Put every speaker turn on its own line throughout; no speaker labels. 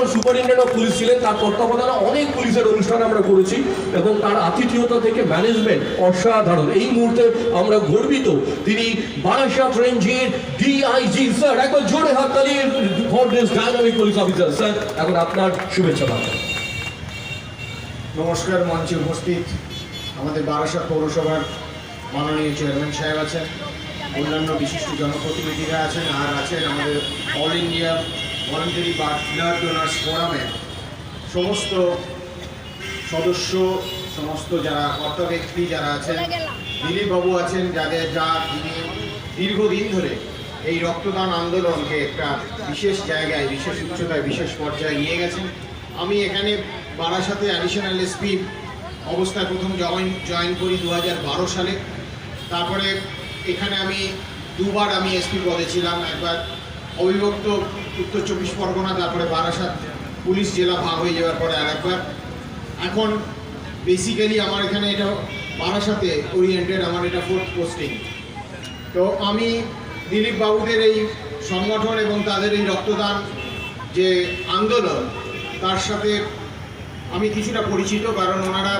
যখন superintendent of police ছিলেন, তার তত্ত্বাবধানে অনেক পুলিশের অনুষ্ঠান আমরা করেছি এবং তার আতিথেয়তা থেকে ম্যানেজমেন্ট অসাধারণ। এই মুহূর্তে আমরা গর্বিত। তিনি বারাসাত রেঞ্জের ডিআইজি স্যার, একবার জোরে হাততালি for this dynamic police officer sir, এখন আপনার শুভেচ্ছা বার্তা।
নমস্কার, মঞ্চে উপস্থিত আমাদের বারাসাত পৌরসভার মাননীয় চেয়ারম্যান সাহেব আছেন, অন্যান্য বিশিষ্ট জনপ্রতিনিধিরা আছেন, আর আছেন আমাদের all India voluntary blood donors ফোরামের সমস্ত সদস্য সমস্ত যারা কর্তা ব্যক্তি যারা আছেন দিলীপ বাবু আছেন যাদের যা তিনি দীর্ঘদিন ধরে এই রক্তদান আন্দোলনকে একটা বিশেষ জায়গায় বিশেষ উচ্চতায় বিশেষ পর্যায়ে নিয়ে গেছেন। আমি এখানে বারাসাতে অ্যাডিশনাল এসপি অবস্থায় প্রথম জয়েন জয়েন করি দু হাজার বারো সালে। তারপরে এখানে আমি দুবার আমি এসপি পদে ছিলাম। একবার অবিভক্ত উত্তর চব্বিশ পরগনা, তারপরে বারাসাত, পুলিশ, জেলা ভাগ হয়ে যাওয়ার পরে আর একবার এখন বেসিক্যালি আমার এখানে এটা বারাসাতে ওরিয়েন্টেড আমার এটা ফোর্থ পোস্টিং তো আমি দিলীপ বাবুদের এই সংগঠন এবং তাদের এই রক্তদান যে আন্দোলন, তার সাথে আমি কিছুটা পরিচিত, কারণ ওনারা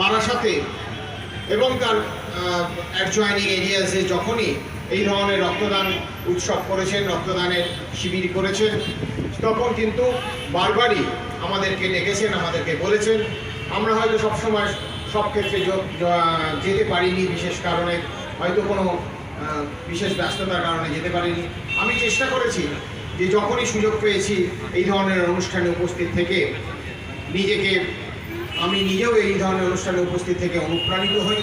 বারাসাতে এবং তার অ্যাডজয়নিং এরিয়াসে যখনই এই ধরনের রক্তদান উৎসব করেছেন, রক্তদানের শিবির করেছেন। তখন কিন্তু বারবারই আমাদেরকে ডেকেছেন, আমাদেরকে বলেছেন, আমরা হয়তো সবসময় সব ক্ষেত্রে যেতে পারিনি, বিশেষ কারণে হয়তো কোনো বিশেষ ব্যস্ততার কারণে যেতে পারিনি। আমি চেষ্টা করেছি যে যখনই সুযোগ পেয়েছি, এই ধরনের অনুষ্ঠানে উপস্থিত থেকে নিজেকে আমি নিজেও এই ধরনের অনুষ্ঠানে উপস্থিত থেকে অনুপ্রাণিত হই।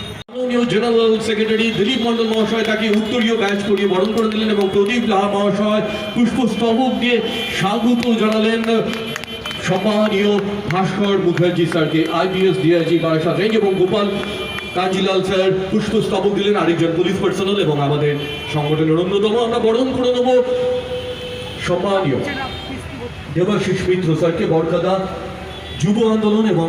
জেনারেল সেক্রেটারি দিলীপ মন্ডল মহাশয় তাকে উত্তরীয় ব্যাচ করিয়ে বরণ করে দিলেন এবং প্রদীপ লাহা মহাশয় স্বাগত জানালেন। সম্মানীয় ভাস্কর মুখার্জি স্যারকে আইপিএস ডিআইজি রেঞ্জ এবং গোপাল স্যার পুষ্পস্তবক দিলেন। আরেকজন পুলিশ পার্সোনাল এবং আমাদের সংগঠনের অন্যতম। আমরা বরণ করে নেব। সম্মানীয় দেবাশিস মিত্র স্যারকে বরকাদা যুব আন্দোলন এবং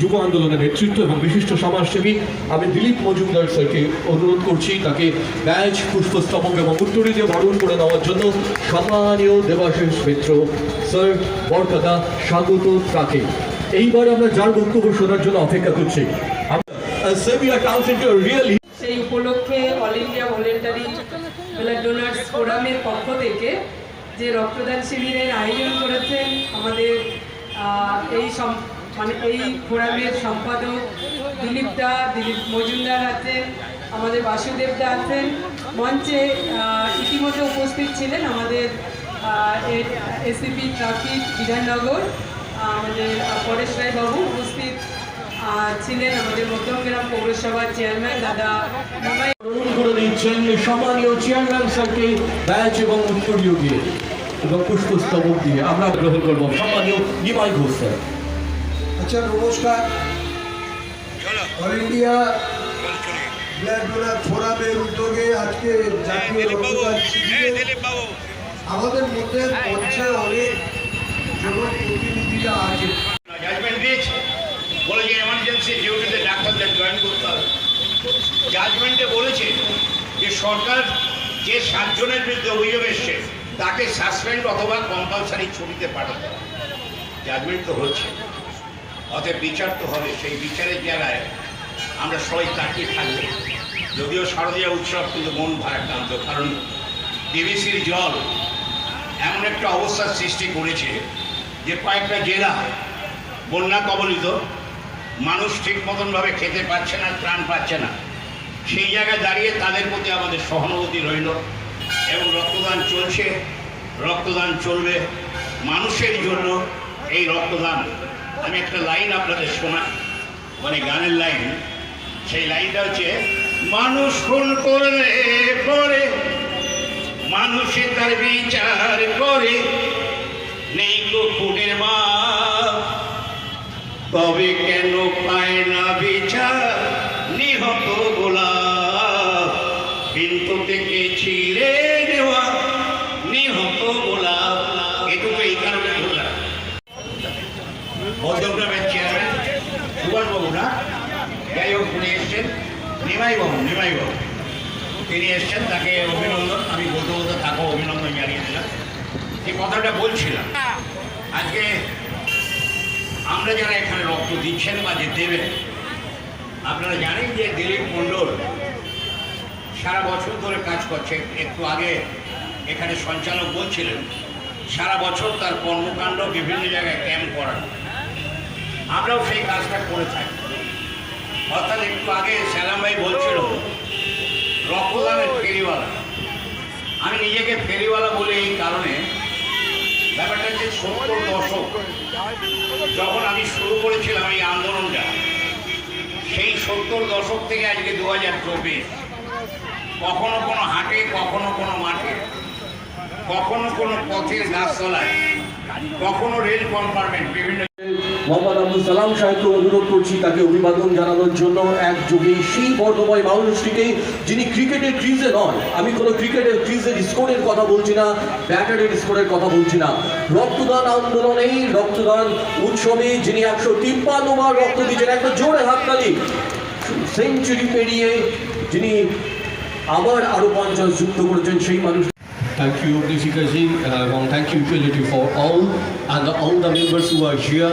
যুব আন্দোলনের নেতৃত্ব এবং বিশিষ্ট সমাজসেবী আমি দিলীপ মজুমদার স্যারকে অনুরোধ করছি, তাকে ব্যাচ, পুষ্পস্তবক এবং উত্তরী দিয়ে বরণ করে নেওয়ার জন্য সম্মানীয় দেবাশিস মিত্র স্যার বরকাদা স্বাগত তাকে। এইবার আমরা যার বক্তব্য শোনার জন্য অপেক্ষা করছি।
সেই উপলক্ষে all India voluntary blood donors ফোরামের পক্ষ থেকে যে রক্তদান শিবিরের আয়োজন করেছেন আমাদের এই মানে এই ফোরামের সম্পাদক দিলীপ দা, দিলীপ মজুমদার আছেন, আমাদের বাসুদেব দা আছেন। মঞ্চে ইতিমধ্যে উপস্থিত ছিলেন আমাদের এসিপি ট্রাফিক বিধাননগর আমাদের পরেশ রায় বাবু উপস্থিত ছিলেন আমাদের মধ্যমগ্রাম পৌরসভার চেয়ারম্যান দাদা
করে নিচ্ছেন, সম্মানীয় চেয়ারম্যান স্যারকে ব্যাচ এবং উত্তরীয় দিয়ে এবং পুষ্পস্তবক দিয়ে আমরা গ্রহণ করব। সম্মানীয় নিমাই ঘোষ স্যার।
আচ্ছা নমস্কার। অল ইন্ডিয়া ব্লাড ডোনার ফোরামের উদ্যোগে আজকে জাতীয় আমাদের মধ্যে অনেক জনপ্রতিনিধিরা আছে
জাজমেন্ট দিয়েছে। বলে যে এমার্জেন্সি ডিউটিতে ডাক্তারদের জয়েন করতে হবে। জাজমেন্টে বলেছে যে সরকার যে সাতজনের বিরুদ্ধে অভিযোগ এসছে তাকে সাসপেন্ড অথবা কম্পালসারি ছুটিতে পাঠাতে হবে। জাজমেন্ট তো হচ্ছে। অতএব বিচার তো হবে। সেই বিচারের জায়গায় আমরা সবাই তাকিয়ে থাকব। যদিও শারদীয় উৎসব কিন্তু মন ভারাক্রান্ত কারণ ডিবিসির জল এমন একটা অবস্থার সৃষ্টি করেছে যে কয়েকটা জেলা বন্যা কবলিত, মানুষ ঠিক মতনভাবে খেতে পাচ্ছে না, ত্রাণ পাচ্ছে না। সেই জায়গায় দাঁড়িয়ে তাদের প্রতি আমাদের সহানুভূতি রইল। এবং রক্তদান চলছে, রক্তদান চলবে মানুষের জন্য এই রক্তদান। আমি একটা লাইন আপনাদের শোনা মানে গানের লাইন। সেই লাইনটা হচ্ছে, মানুষ খুন করলে পরে, মানুষে তার বিচার করে। নেই তো খুনের মা তবে কেন পায় না বিচার? নিহত গোলাপ কিন্তু থেকে ছিঁড়ে দেওয়া নিহত গোলাপ এটুকু এই কারণে বললাম মধ্যগ্রামের চেয়ারম্যান সুভাষবাবু না যাই হোক উনি এসছেন। নিমাইবাবু নিমাইবাবু। তিনি এসছেন, তাকে অভিনন্দন। আমি বলতে বলতে তাকেও অভিনন্দন জানিয়ে দিলাম। এই কথাটা বলছিলাম। আজকে আমরা যারা এখানে রক্ত দিচ্ছেন বা যে দেবেন, আপনারা জানেন যে দিলীপ মণ্ডল সারা বছর ধরে কাজ করছে। একটু আগে এখানে সঞ্চালক বলছিলেন, সারা বছর তার কর্মকাণ্ড বিভিন্ন জায়গায় ক্যাম্প করানো। আমরাও সেই কাজটা করে থাকি। অর্থাৎ একটু আগে স্যালাম ভাই বলছিল, রক্তদানের ফেরিওয়ালা। আমি নিজেকে ফেরিওয়ালা বলি এই কারণে ব্যাপারটা হচ্ছে সত্তর দশক যখন আমি শুরু করেছিলাম এই আন্দোলনটা, সেই সত্তর দশক থেকে আজকে দু হাজার চব্বিশ। কখনো কোনো হাটে, কখনো কোনো মাঠে, কখনো কোনো পথের গাছতলায়, কখনো রেল কম্পার্টমেন্ট, বিভিন্ন
মোহাম্মদ আব্দুল সালাম সাহেবকে অনুরোধ করছি তাকে অভিবাদন জানানোর জন্য একযোগে সেই বর্ণময় মানুষটিকে যিনি ক্রিকেটের ক্রিজে নয় আমি কোনো ক্রিকেটের ক্রিজের স্কোরের কথা বলছি না ব্যাটারের স্কোরের কথা বলছি না রক্তদান আন্দোলনে রক্তদান উৎসবে যিনি একশো তিপ্পান্ন বার রক্ত দিয়েছেন একটা জোরে হাততালি সেঞ্চুরি পেরিয়ে যিনি আবার আরও পঞ্চাশ যুক্ত করেছেন সেই মানুষ Thank you, Dishika ji, uh, and thank you, Equality for all, and all the members who are here.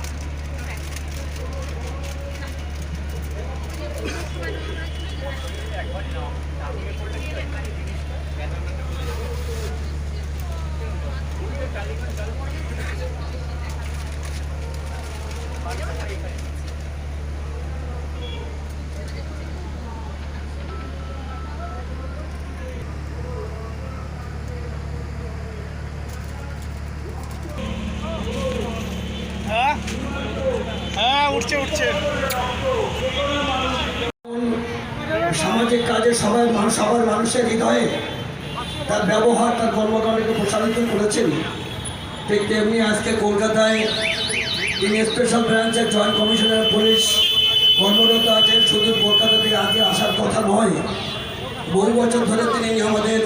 হ্যাঁ উঠছে উঠছে
সামাজিক কাজে সবাই মানুষ সবার মানুষের হৃদয়ে তার ব্যবহার, তার কর্মকাণ্ডকে প্রসারিত করেছেন। ঠিক তেমনি আজকে কলকাতায় তিনি স্পেশাল ব্রাঞ্চের জয়েন্ট কমিশনার পুলিশ কর্মরত আছেন। শুধু কলকাতা থেকে আগে আসার কথা নয়, বহু বছর ধরে তিনি আমাদের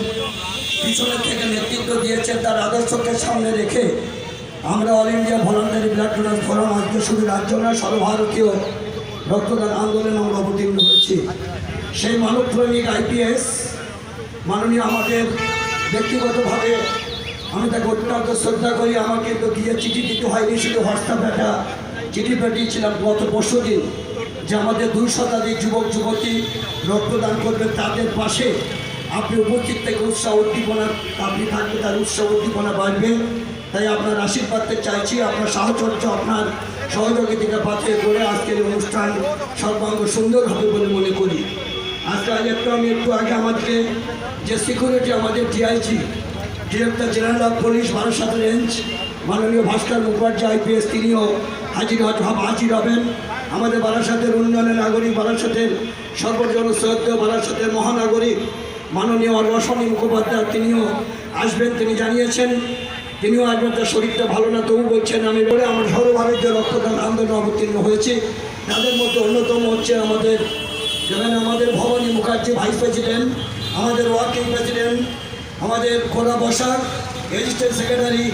পিছনের থেকে নেতৃত্ব দিয়েছেন। তার আদর্শকে সামনে রেখে আমরা all India voluntary blood donor forum আজকে শুধু রাজ্য নয়, সর্বভারতীয় রক্তদান আন্দোলনে আমরা অবতীর্ণ হয়েছি। সেই মানবপ্রেমিক আইপিএস মাননীয় আমাদের ব্যক্তিগতভাবে আমি তাকে অত্যন্ত শ্রদ্ধা করি, আমাকে তো গিয়ে চিঠি দিতে হয়নি, শুধু হোয়াটসঅ্যাপে একটা চিঠি পাঠিয়েছিলাম গত পরশু দিন যে আমাদের দুই শতাধিক যুবক, যুবতী রক্তদান করবেন তাদের পাশে। আপনি উপস্থিত থেকে উৎসাহ উদ্দীপনা, আপনি থাকবে তার উৎসাহ উদ্দীপনা বাড়বে। তাই আপনার আশীর্বাদকে চাইছি, আপনার সাহচর্য, আপনার সহযোগিতা পাথে করে আজকের অনুষ্ঠান সর্বাঙ্গ সুন্দর হবে বলে মনে করি। আজকে আজ একটু আমি একটু আগে আমাদেরকে যে সিকিউরিটি আমাদের DIG director general of police Barasat range মাননীয় ভাস্কর মুখার্জি আইপিএস তিনিও হাজির হাজির হবেন। আমাদের বারাসাতের উন্নয়নের নাগরিক বারাসাতের সর্বজন শ্রদ্ধ বারাসাতের মহানাগরিক, মাননীয় রসনী মুখোপাধ্যায় তিনিও আসবেন, তিনি জানিয়েছেন। তিনিও আসবেন, তার শরীরটা ভালো না, তবু বলছেন, আমি বলে আমার সর্বভারতীয় রক্তদান আন্দোলন অবতীর্ণ হয়েছে। তাদের মধ্যে অন্যতম হচ্ছে আমাদের, যেখানে আমাদের ভবানী মুখার্জি ভাইস প্রেসিডেন্ট আমাদের ওয়ার্কিং প্রেসিডেন্ট, আমাদের খোলা Basak registered secretary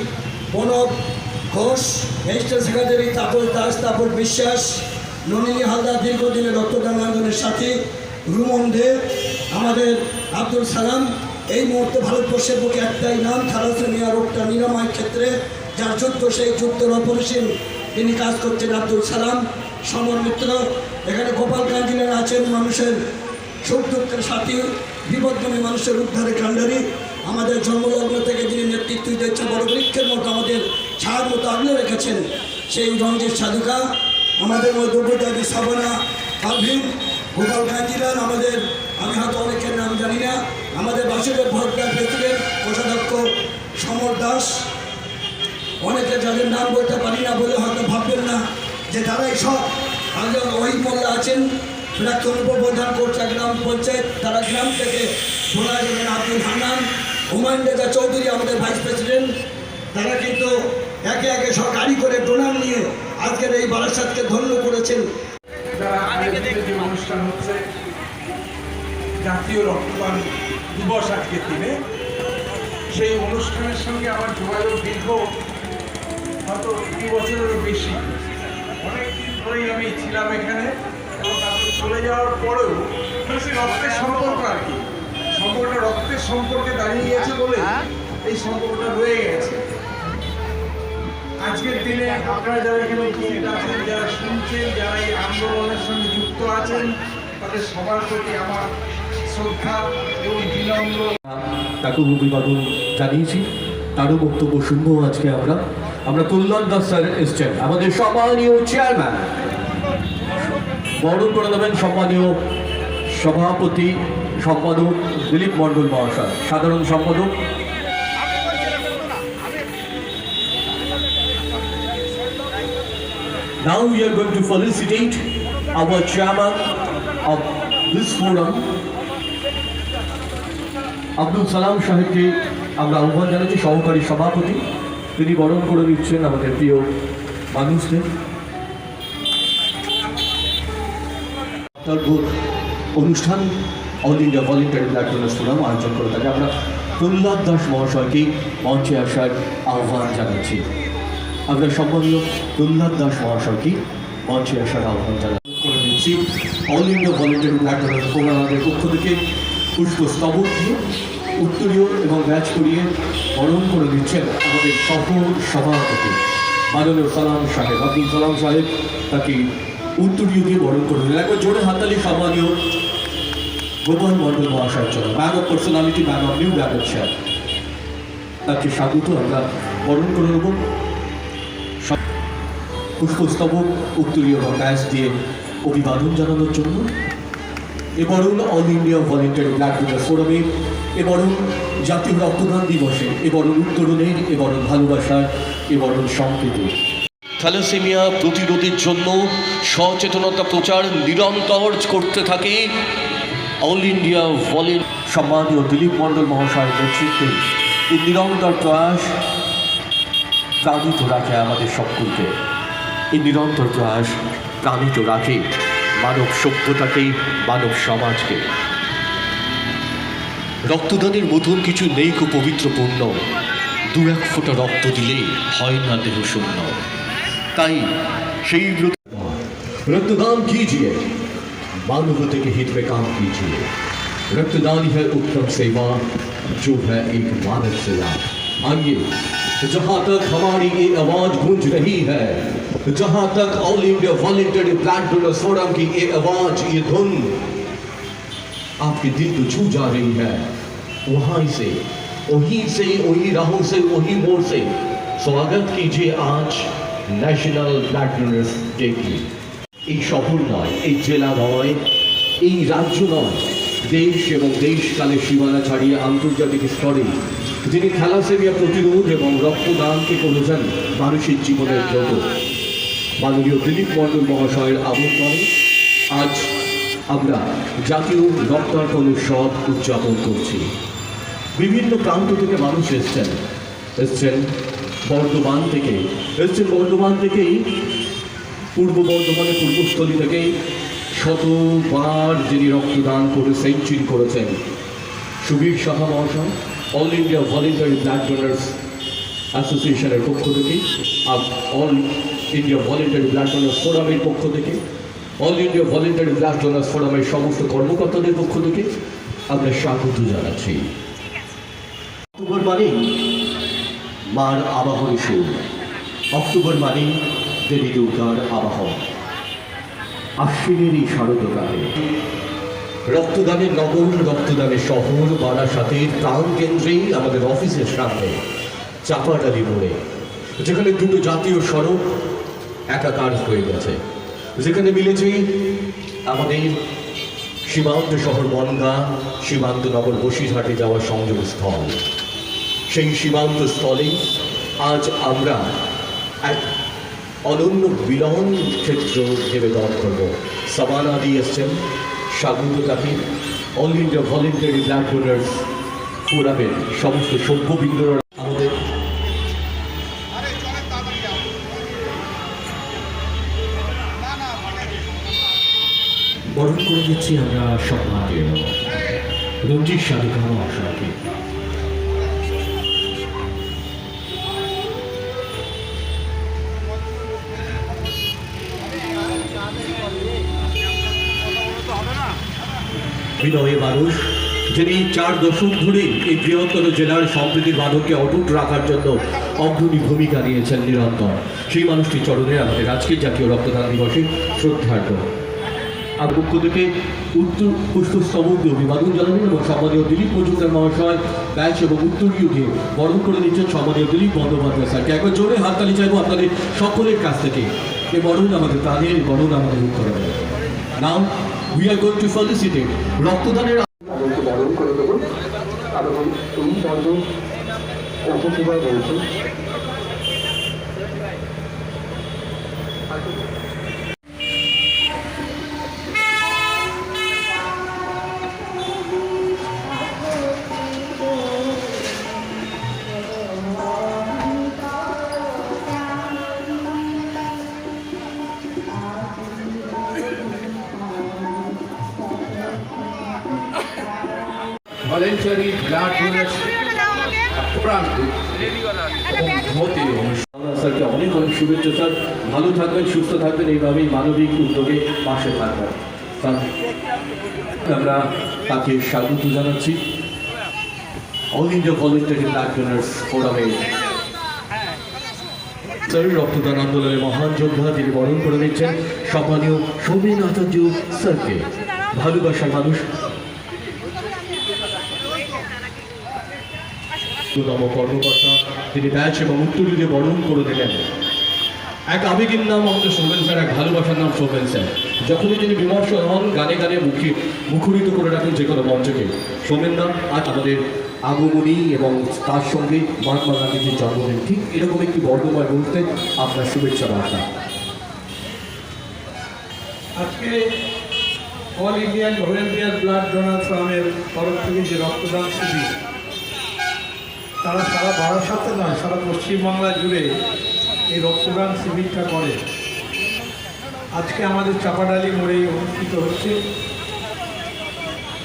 Pranab Ghosh registered secretary Tapas Das, Tapas Biswas, Nalini Haldar দীর্ঘদিনের রক্তদান আন্দোলনের সাথে রুমন দে, আমাদের আব্দুল সালাম। এই মুহূর্তে ভারতবর্ষের বুকে একটাই নাম থ্যালাসেমিয়া রোগটা নিরাময়ের ক্ষেত্রে, যার যুদ্ধ সেই যুদ্ধের অপরিসীম তিনি কাজ করছেন আব্দুল সালাম। সমর মিত্র, এখানে গোপাল কাঞ্জিলেন আছেন মানুষের সুখ দুঃখের সাথী। বিপদগামী মানুষের উদ্ধারে কাণ্ডারি। আমাদের জন্মলগ্ন থেকে যিনি নেতৃত্ব দিচ্ছেন বড় বৃক্ষের মতো আমাদের ছায়ার মতো আগলে রেখেছেন, সেই রঞ্জিত সাধুকা, আমাদের মধ্যে উপজাতি সাবনা, পারভিন গোপাল কাঞ্জিলাল আমাদের, আমি হয়তো অনেকের নাম জানি না, আমাদের বাসুদেব ভট্টার প্রেসিডেন্ট কোষাধ্যক্ষ সমর দাস। অনেকে যাদের নাম বলতে পারি না বলে হয়তো ভাববেন না যে তারাই সব। আগে ওই মোল্লা আছেন প্রাক্তন উপপ্রধান কোর্চা গ্রাম পঞ্চায়েত, তারা গ্রাম থেকে শোনা যাবেন আব্দুল হান্নান হুমায়ুন রেজা চৌধুরী আমাদের ভাইস প্রেসিডেন্ট তারা কিন্তু একে একে গাড়ি করে ডোনার নিয়ে আজকের এই বারাসাতকে ধন্য করেছেন।
অনুষ্ঠান হচ্ছে, জাতীয় রক্তদান দিবস আজকের দিনে, সেই অনুষ্ঠানের সঙ্গে আমার যোগাযোগ দীর্ঘ হয়তো দুই বছরেরও বেশি। অনেক দিন ধরেই আমি ছিলাম এখানে। চলে যাওয়ার পরেও সেই রক্তের সম্পর্ক আর কি। সম্পর্কটা রক্তের সম্পর্কে দাঁড়িয়ে গেছে বলে এই সম্পর্কটা রয়ে গেছে। আজকের দিনে আপনারা যারা এখানে উপস্থিত আছেন, যারা শুনছেন, যারা এই আন্দোলনের সঙ্গে যুক্ত আছেন, তাদের সবার প্রতি আমার শ্রদ্ধা এবং বিনম্র
তাকে অভিবাদন জানিয়েছি। তারও বক্তব্য শুনব আজকে আমরা। আমরা কল্যাণ দাস স্যার এসছেন, আমাদের সম্মানীয় চেয়ারম্যান বরণ করে দেবেন সম্মানীয় সভাপতি সম্পাদক দিলীপ মণ্ডল মহাশয় সাধারণ সম্পাদক। Now we are going to felicitate our chairman of this forum, Abdul Salam সাহেবকে আমরা আহ্বান জানাচ্ছি সহকারী সভাপতি। তিনি বরণ করে দিচ্ছেন আমাদের প্রিয় মানুষদের। অনুষ্ঠান all India voluntary donors forum আয়োজন করে থাকে। আমরা প্রহ্লাদ দাস মহাশয়কে মঞ্চে আসার আহ্বান জানাচ্ছি। আমরা সম্মানীয় প্রহ্লাদ দাস মহাশয়কে মঞ্চে আসার আহ্বান জানাচ্ছি। All India voluntary blood donors ফোরামের পক্ষ থেকে পুষ্পস্তবক দিয়ে উত্তরীয় এবং ব্যাচ করিয়ে বরণ করে দিচ্ছেন আমাদের সফল সভাপতি মাননীয় সালাম সাহেব। আব্দুল সালাম সাহেব তাকে উত্তরীয় দিয়ে বরণ করে দিলেন একবার জোরে হাতালি সম্মানীয় গোপাল মন্ডল মহাশয়ের জন্য। Man of personality man of new ব্যাগের তাকে স্বাগত, আমরা বরণ করে নেব। পুষ্পস্তবক, উত্তরীয় বা ব্যাচ দিয়ে অভিবাদন জানানোর জন্য। এবারও all India voluntary blood donor ফোরামে এবারও জাতীয় রক্তদান দিবসে। এবারও উত্তরণের এবারও ভালোবাসার এবারও সম্প্রীতি থ্যালাসেমিয়া প্রতিরোধের জন্য সচেতনতা প্রচার নিরন্তর করতে থাকে। অল ইন্ডিয়া ভলেন সম্মানীয় দিলীপ মণ্ডল মহাশয়ের নেতৃত্বে এই নিরন্তর প্রয়াস প্রাণিত রাখে আমাদের সকলকে। এই নিরন্তর প্রয়াস প্রাণিত রাখে মানব সভ্যতাকে, মানব সমাজকে। রক্তদানের মতন কিছু নেই কো পবিত্র পূর্ণ দু এক ফোঁটা রক্ত দিলে হয় না দেহ শূন্য। তাই সেই ব্রত रक्तदान कीजिए मानवता के हित में काम कीजिए रक्तदान ही है उत्तम सेवा जो है एक मानव सेवा आइए जहाँ तक हमारी ये आवाज गूंज रही है जहाँ तक all India voluntary blood donors forum की ये आवाज ये धुन आपके दिल को छू जा रही है वहाँ से वहीं से वही राहों से वही मोड़ से स्वागत कीजिए आज ন্যাশনাল ব্লাড ডোনার্স ডেকে এই শহর নয়, এই জেলা নয়, এই রাজ্য নয়। দেশ এবং দেশকালে সীমানা ছাড়িয়ে আন্তর্জাতিক স্তরে যিনি থ্যালাসেমিয়া প্রতিরোধ এবং রক্তদানকে করেছেন মানুষের জীবনের ব্রত মাননীয় দিলীপ মন্ডল মহাশয়ের আমন্ত্রণে আজ আমরা জাতীয় রক্তার্পণ উৎসব উদযাপন করছি। বিভিন্ন প্রান্ত থেকে মানুষ এসছেন। এসছেন বর্ধমান থেকে, এসছেন বর্ধমান থেকেই, পূর্ব বর্ধমানের পূর্বস্থলী থেকে শতবার যিনি রক্তদান করে সেঞ্চুরি করেছেন। সুবীর সাহা মহাশয় all India voluntary blood donors অ্যাসোসিয়েশনের পক্ষ থেকে, আর all India voluntary blood donors ফোরামের পক্ষ থেকে all India voluntary blood donors ফোরামের সমস্ত কর্মকর্তাদের পক্ষ থেকে আমরা স্বাগত জানাচ্ছি। মানে মার আবাহনী সুর অক্টোবর মানে দেবী দুর্গার আবাহন আশ্বিনের এই শারদকালে রক্তদানের নগর রক্তদানের শহর, বারাসাতের প্রাণ কেন্দ্রেই আমাদের অফিসের সামনে চাপাডালি মোড়ে, যেখানে দুটো জাতীয় সড়ক একাকার হয়ে গেছে। যেখানে মিলেছে আমাদের সীমান্ত শহর বনগা, সীমান্ত নগর বসিরহাটে যাওয়ার সংযোগস্থল। সেই সীমান্ত স্থলে আজ আমরা এক অনন্য বিলন ক্ষেত্র নিবেদন করব। সাবানা দিয়ে এসছেন স্বাগত তাকে all India voluntary black donors ফোরামের সমস্ত সভ্যবৃন্দরা আমাদের বরণ করে দিচ্ছি আমরা সম্মানীয় রঞ্জিত সাধুকা মহাশয়কে বিনয়ী মানুষ, যিনি চার দশক ধরে এই বৃহত্তর জেলার সম্প্রীতির বাঁধনকে অটুট রাখার জন্য অগ্রণী ভূমিকা নিয়েছেন নিরন্তর। সেই মানুষটির চরণে আমাদের আজকের জাতীয় রক্তদান দিবসে শ্রদ্ধার্ঘ। আর পক্ষ থেকে উত্তর পুষ্পস্তবক অভিবাদন জানাবেন এবং সম্মানীয় দিলীপ মজুমদার মহাশয় ব্যাচ এবং উত্তরীয় দিয়ে বরণ করে নিচ্ছেন সম্মানীয় দিলীপ বন্দ্যোপাধ্যায় স্যারকে। একবার জোরে হাততালি চাইব আপনাদের সকলের কাছ থেকে। এ বরণ আমাদের এ বরণ আমাদের উত্তরণের now we are going to felicitate রক্তদানের
তাদেরকে বরণ করে দেবো। এবং এই পর্বে উপসেবা রয়েছে
শুভেচ্ছা স্যার। ভালো থাকবেন, সুস্থ থাকবেন, এইভাবেই মানবিক উদ্যোগে পাশে থাকবেন। আমরা তাকে স্বাগত জানাচ্ছি। All India voluntary blood donors ফোরামে স্যার, রক্তদান আন্দোলনের মহান যোদ্ধা, তিনি বরণ করে নিচ্ছেন। সম্মানীয় সৌমেন আচার্য স্যারকে। ভালোবাসার মানুষ। কর্মকর্তা, তিনি ব্যাচ এবং উত্তরীয় বরণ করে দিলেন। এক আবেগের নাম আমাদের সৌমেন স্যার, এক ভালোবাসার নাম সৌমেন স্যার। যখনই তিনি বিমর্ষ হন, গানে গানে মুখে মুখরিত করে রাখেন যে কোনো মঞ্চকে। সৌমেন নাম আজ আমাদের আগমনী এবং তার সঙ্গে মহাত্মা গান্ধীজির জন্মদিন। ঠিক এরকম একটি বর্ণময় মুহূর্তে আপনার শুভেচ্ছা বার্তা।
আজকে all Indian volunteer blood donor ফ্রামের তরফ থেকে যে রক্তদান শিবির, তারা সারা বারাসাতে নয়, সারা পশ্চিমবাংলা জুড়ে এই রক্তদান শিবিরটা করে। আজকে আমাদের চাপাডালি মোড়ে অনুষ্ঠিত হচ্ছে।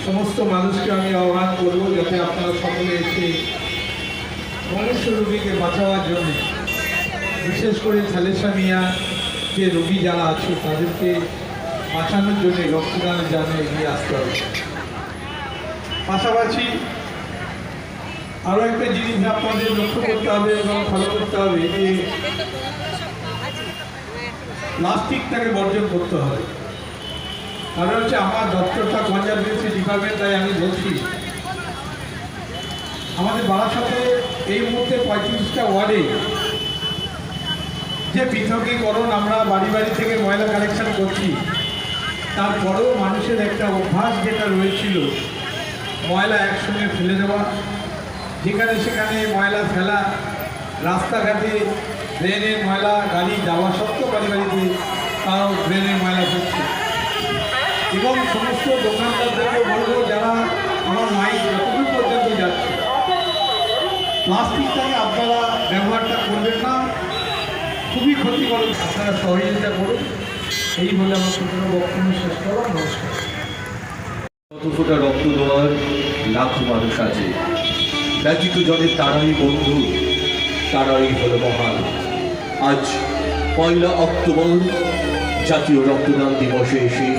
সমস্ত মানুষকে আমি আহ্বান করব যাতে আপনারা সকলে এসে মনুষ্য রোগীকে বাঁচাবার জন্য, বিশেষ করে থ্যালেসামিয়া যে রোগী যারা আছে, তাদেরকে বাঁচানোর জন্য রক্তদানের জন্য এগিয়ে আসতে হবে। পাশাপাশি আরও একটা জিনিস আপনাদের লক্ষ্য করতে হবে এবং ফলো করতে হবে যে প্লাস্টিকটাকে বর্জন করতে হবে। কারণ হচ্ছে আমার দপ্তরটা কনজারভেন্সি ডিপার্টমেন্ট, তাই আমি বলছি। আমাদের বারাসাতে এই মুহূর্তে পঁয়ত্রিশটা ওয়ার্ডে যে পৃথকীকরণ আমরা বাড়ি বাড়ি থেকে ময়লা কালেকশন করছি, তারপরেও মানুষের একটা অভ্যাস যেটা রয়েছিল, ময়লা একসঙ্গে ফেলে দেওয়া, যেখানে সেখানে ময়লা ফেলা, রাস্তাঘাটে ড্রেনে ময়লা গাড়ি যাওয়া সত্ত্বেও বাড়ি বাড়িতে তাও ড্রেনে ময়লা ফেলছে এবং সমস্ত দোকানদারদেরকে বলব যারা আমার মাইক যতদূর পর্যন্ত যাচ্ছে, প্লাস্টিকটাকে আপনারা ব্যবহারটা করবেন না। খুবই ক্ষতিকর আপনারা সহযোগিতা করুন। এই বলে আমার ছোটো বক্তব্য শেষ করলাম। নমস্কার।
ফোটা রক্ত দেওয়ার লাখো মানুষ আছে। ব্যতীত জনের তারাই বন্ধু, তারাই হলো মহান। আজ পয়লা অক্টোবর জাতীয় রক্তদান দিবসে এসে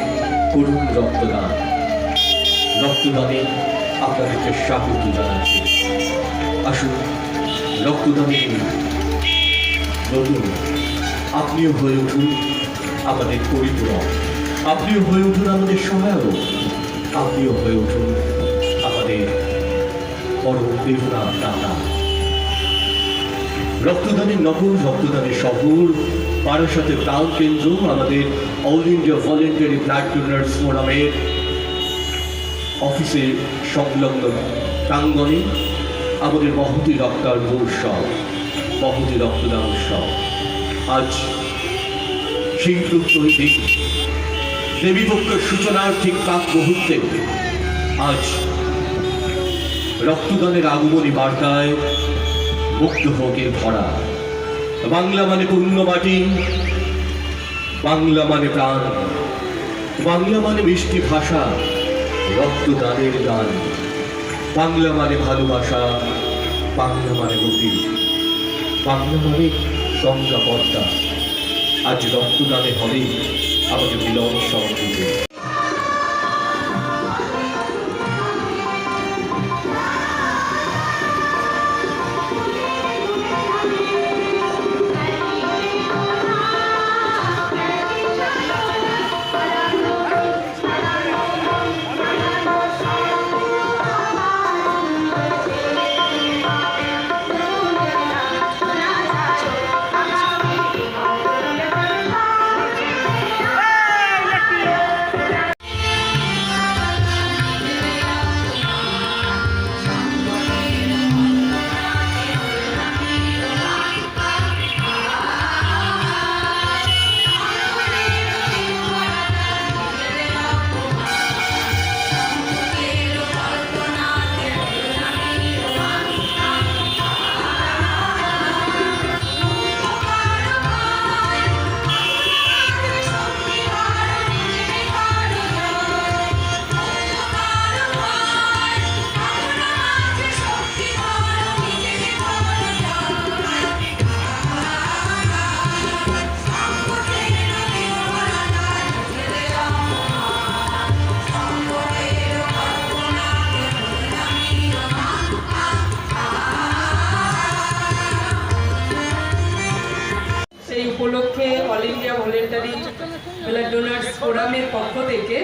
করুন রক্তদান। রক্তদানে আপনাদেরকে স্বাগত জানাচ্ছি। আসুন রক্তদানে বলুন আপনিও হয়ে উঠুন আমাদের পরিপূরক। আপনিও হয়ে উঠুন আমাদের সহায়ক। আপনিও হয়ে উঠুন আমাদের পরম বেদনা দাতা রক্তদানের নগর রক্তদানের শহর বারাসাতে প্রাণ কেন্দ্র, আমাদের all India voluntary blood donors ফোরামের অফিসের সংলগ্ন প্রাঙ্গণে আমাদের মহতি রক্তার উৎসব মহতি রক্তদান উৎসব। আজ সেই প্রত্যয় দিন দেবীপক্ষের সূচনার ঠিক প্রাক মুহূর্তে আজ রক্তদানের আগমনী বার্তায় মুক্ত ভরা। বাংলা মানে পূর্ণ মাটি, বাংলা মানে প্রাণ, বাংলা মানে মিষ্টি ভাষা, রক্তদানের গান, বাংলা মানে ভালোবাসা, বাংলা মানে গতি বাংলা মানে গঙ্গা পদ্মা আজ রক্তদানে হবে আমাদের মিলন সংস্কৃতি
ব্লাড ডোনার্স ফোরামের পক্ষ থেকে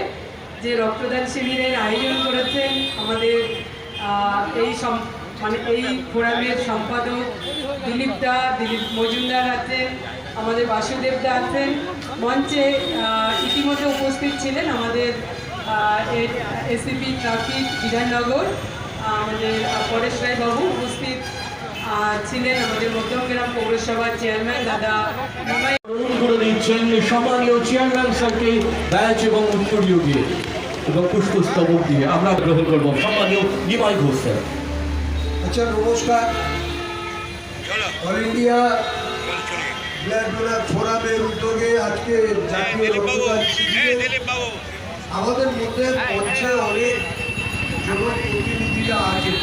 যে রক্তদান শিবিরের আয়োজন করেছেন আমাদের এই মানে এই ফোরামের সম্পাদক দিলীপ দা, দিলীপ মজুমদার আছেন, আমাদের বাসুদেব দা আছেন। মঞ্চে ইতিমধ্যে উপস্থিত ছিলেন আমাদের এসিপি ট্রাফিক বিধাননগর, আমাদের পরেশ রায় বাবু উপস্থিত। ছিলেন আমাদের মধ্যমগ্রাম পৌরসভার চেয়ারম্যান দাদা
করে দিচ্ছেন সম্মানীয় চেয়ারম্যান স্যারকে ব্যাচ এবং উত্তরীয় দিয়ে এবং পুষ্পস্তবক দিয়ে আমরা গ্রহণ করব। সম্মানীয় নিমাই ঘোষ স্যার।
আচ্ছা নমস্কার। অল ইন্ডিয়া ব্লাড ডোনার ফোরামের উদ্যোগে আজকে জাতীয় আমাদের মধ্যে মঞ্চে অনেক জনপ্রতিনিধিরা আছেন